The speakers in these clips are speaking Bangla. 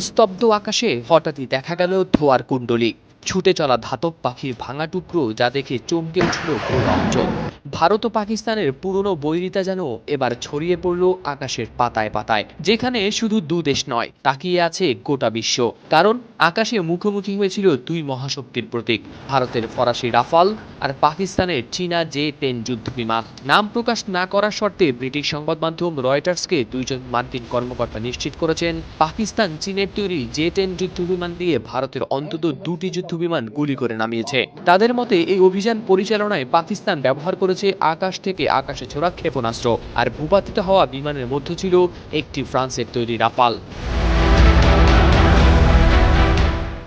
স্তব্ধ আকাশে হঠাৎই দেখা গেল ধোয়ার কুণ্ডলী। ছুটে চলা ধাতব পাখির ভাঙা টুকরো যা দেখে চমকে উঠল পুরো অঞ্চল। ভারত ও পাকিস্তানের পুরনো বৈরিতা যেন এবার ছড়িয়ে পড়ল আকাশের পাতায় পাতায়, যেখানে শুধু দু দেশ নয়, তাকিয়ে আছে গোটা বিশ্ব। কারণ আকাশে মুখোমুখি হয়েছিল দুই মহাশক্তির প্রতীক, ভারতের ফরাসি রাফাল আর পাকিস্তানের চীনা জে টেন যুদ্ধ বিমান নাম প্রকাশ না করার শর্তে ব্রিটিশ সংবাদ মাধ্যম রয়টার্সকে দুইজন মার্কিন কর্মকর্তা নিশ্চিত করেছেন, পাকিস্তান চীনের তৈরি জে টেন যুদ্ধ বিমান দিয়ে ভারতের অন্তত দুটি যুদ্ধ বিমান গুলি করে নামিয়েছে। তাদের মতে, এই অভিযান পরিচালনায় পাকিস্তান ব্যবহার করেছে আকাশ থেকে আকাশে ছোড়া ক্ষেপণাস্ত্র আর ভূপাতিত হওয়া বিমানের মধ্যে ছিল একটি ফ্রান্সের তৈরি রাফাল।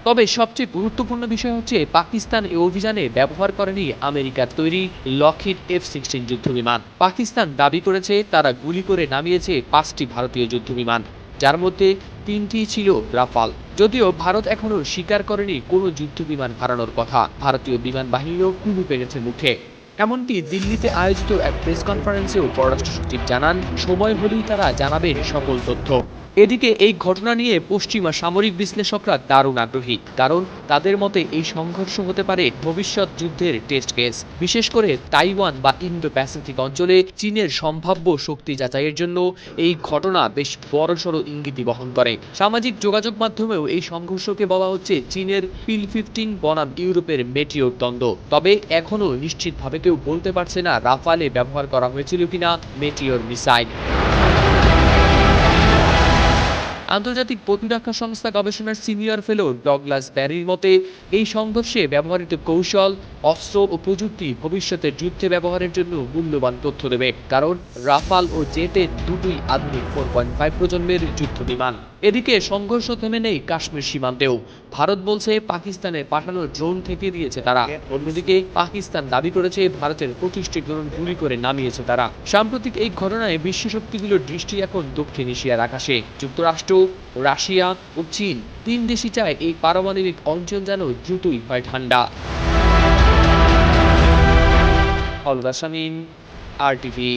তবে সবচেয়ে গুরুত্বপূর্ণ বিষয় হচ্ছে, পাকিস্তান এই অভিযানে ব্যবহার করেনি আমেরিকার তৈরি লকহিড এফ সিক্সটিন যুদ্ধবিমান। পাকিস্তান দাবি করেছে, তারা গুলি করে নামিয়েছে পাঁচটি ভারতীয় যুদ্ধবিমান, যার মধ্যে তিনটি ছিল রাফাল। যদিও ভারত এখনও স্বীকার করেনি কোনো যুদ্ধবিমান হারানোর কথা, ভারতীয় বিমান বাহিনীও কুলু পেরেছে মুখে। এমনকি দিল্লিতে আয়োজিত এক প্রেস কনফারেন্সেও পররাষ্ট্র সচিব জানান, সময় হলেই তারা জানাবেন সকল তথ্য। এদিকে এই ঘটনা নিয়ে পশ্চিমা সামরিক বিশ্লেষকরা দারুণ আগ্রহী, কারণ তাদের মতে এই সংঘর্ষ হতে পারে ভবিষ্যৎ যুদ্ধের টেস্ট কেস বিশেষ করে তাইওয়ান বা ইন্দো প্যাসিফিক অঞ্চলে চীনের সম্ভাব্য শক্তি যাচাইয়ের জন্য এই ঘটনা বেশ বড়সড় ইঙ্গিতই বহন করে। সামাজিক যোগাযোগ মাধ্যমেও এই সংঘর্ষকে বলা হচ্ছে চীনের পিল ফিফটিন বনাম ইউরোপের মেটিওর দ্বন্দ্ব। তবে এখনও নিশ্চিতভাবে কেউ বলতে পারছে না রাফালে ব্যবহার করা হয়েছিল কিনা মেটিওর মিসাইল। আন্তর্জাতিক প্রতিরক্ষা সংস্থা গবেষণার সিনিয়র ফেলো ডগলাস ব্যারির মতে, এই সংঘর্ষে ব্যবহৃত কৌশল, অস্ত্র ও প্রযুক্তি ভবিষ্যতের যুদ্ধে ব্যবহারের জন্য মূল্যবান তথ্য দেবে। কারণ রাফাল ও জেটের দুটোই আধুনিক ফোর পয়েন্ট ফাইভ প্রজন্মের যুদ্ধ বিমান। এদিকে সংঘর্ষ থেমে নেই কাশ্মীর সীমান্তেও। ভারত বলছে পাকিস্তানে পাঠানো ড্রোন থেকে দিয়েছে তারা। অন্যদিকে পাকিস্তান দাবি করেছে ভারতের পঁচিশটি ড্রোন গুলি করে নামিয়েছে তারা। সাম্প্রতিক এই ঘটনায় বিশ্ব শক্তিগুলোর দৃষ্টি এখন দক্ষিণ এশিয়ার আকাশে। যুক্তরাষ্ট্র ইউরোপ রাশিয়া ও চীন, তিন দেশই চায় এই পারমাণবিক অঞ্চল যেন দ্রুতই হয় ঠান্ডা। আর টিভি